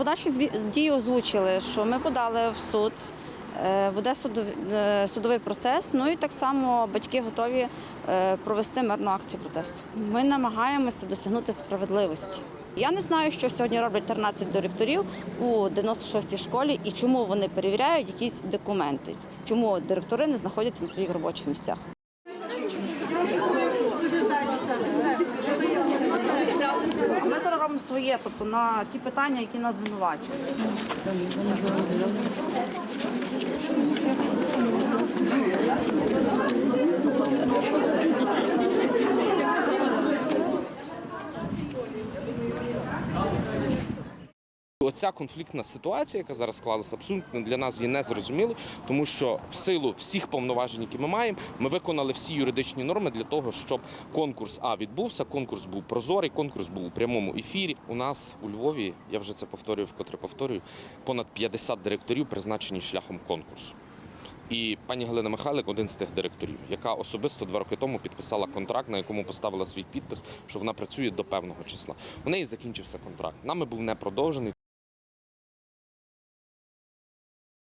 Подальші дії озвучили, що ми подали в суд, е, буде судовий, е, процес. Ну і так само батьки готові е, провести мирну акцію протесту. Ми намагаємося досягнути справедливості. Я не знаю, що сьогодні роблять 13 директорів у 96-й школі і чому вони перевіряють якісь документи, чому директори не знаходяться на своїх робочих місцях. Ми зараз робимо своє, тобто на ті питання, які нас звинувачують. Оця конфліктна ситуація, яка зараз склалася, абсолютно для нас є незрозумілою, тому що в силу всіх повноважень, які ми маємо, ми виконали всі юридичні норми для того, щоб конкурс А відбувся. Конкурс був прозорий, конкурс був у прямому ефірі. У нас у Львові, я вже це повторюю, вкотре повторюю, понад 50 директорів призначені шляхом конкурсу. І пані Галина Михайлик один з тих директорів, яка особисто два роки тому підписала контракт, на якому поставила свій підпис, що вона працює до певного числа. У неї закінчився контракт. Нами був не продовжений.